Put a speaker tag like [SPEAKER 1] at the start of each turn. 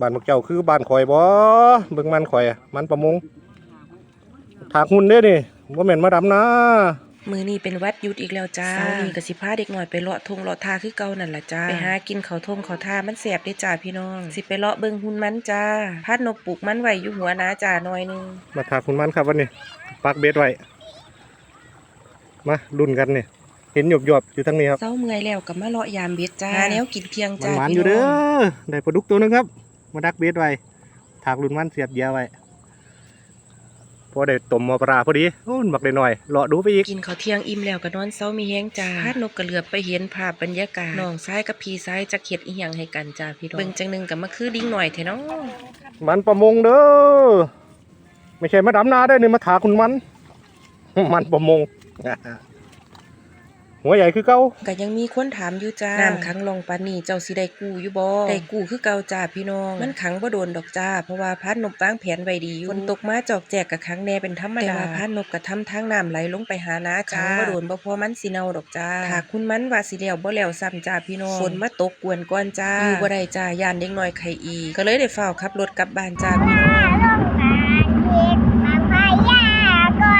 [SPEAKER 1] บ้านพวกเจ้าคือบ้านข่อยบ่เบิ่งมันข่อยอะมันประมงถากหุ่นเด้นี่บ่แม่นมาดำนะ
[SPEAKER 2] มือนี้เป็นวัดหยุดอีกแล้วจ้าเช้านี้ก็สิพาเด็กหน่อยไปเลาะทงเลาะทาคือเก่านั่นล่ะจ้า ไปหากินเขาวทงเขาวทามันแสบเด้จ้าพี่น้อง สิไปเลาะเบิ่งหุ่นมันจ้าพาดนกปลูกมันไว้อยู่หัวนาจ้าหน่อยหนึง
[SPEAKER 1] มาถากหุ่นมันครับวันนี้ ปักเบ็ดไว้ มาลุ้นกันนี่เห็นหยบๆอยู่ทางนี้ครับ
[SPEAKER 2] เศร้าเมื่อยแล้วก็มาเลาะยามเบ็ดจ้าหาแนวกินเพียงจ้า
[SPEAKER 1] หวานๆ
[SPEAKER 2] พี่
[SPEAKER 1] อยู่เด้
[SPEAKER 2] น้
[SPEAKER 1] อ ได้ปลาดุกตัวหนึงครับ มาดักเบ็ดไว้ถากรุ่นมันเสียบเหยาไว้พอได้ต้มหมอปลาพอดีโอ้ยบักได้หน่อยเลาะดูไปอีก
[SPEAKER 2] กินข้าวเที่ยงอิ่มแล้วก็นอนเศร้ามีแฮงจ้าพาดนกกระเหลือบไปเห็นภาพบรรยากาศน้องซ้ายกับพี่ซ้ายจะเข็ดอีหยังให้กันจ้าพี่น้องเบิ่งจังหนึงก็มาคือดิ้งหน่อยแท้เนาะ
[SPEAKER 1] มันประมงเด้อไม่ใช่มาดำนาได้อนี่มาถากคุณมัน มันประมง หัวใหญ่คือเก้า
[SPEAKER 2] ก็ยังมีคนถามอยู่จ้าน้ำขังลงปานนี้เจ้าสิได้กู้อยู่บ่ได้กู้คือเก่าจ้าพี่น้อง มันขังบ่โดนดอกจ้า เพราะว่าพัดนบวางแผนไว้ดีอยู่ฝนตกมาจอกแจกกับขังแน่เป็นธรรมดาแต่ว่าพัดนบก็ทำทางน้ำไหลลงไปหานาจ้าขังบ่โดนบ่พอมันสิเน่าดอกจ้าถ้าคุณมันว่าสิแล้วบ่แล้วซ้ำจ้าพี่น้องฝนมาตกกวนก่อนจ้าอยู่บ่ได้จ้าย่านเด็กน้อยไข่อี ก็เลยได้เฝ้าวขับรถกลับบ้านจ้าพี่น้อง
[SPEAKER 3] ลงหาเก็บ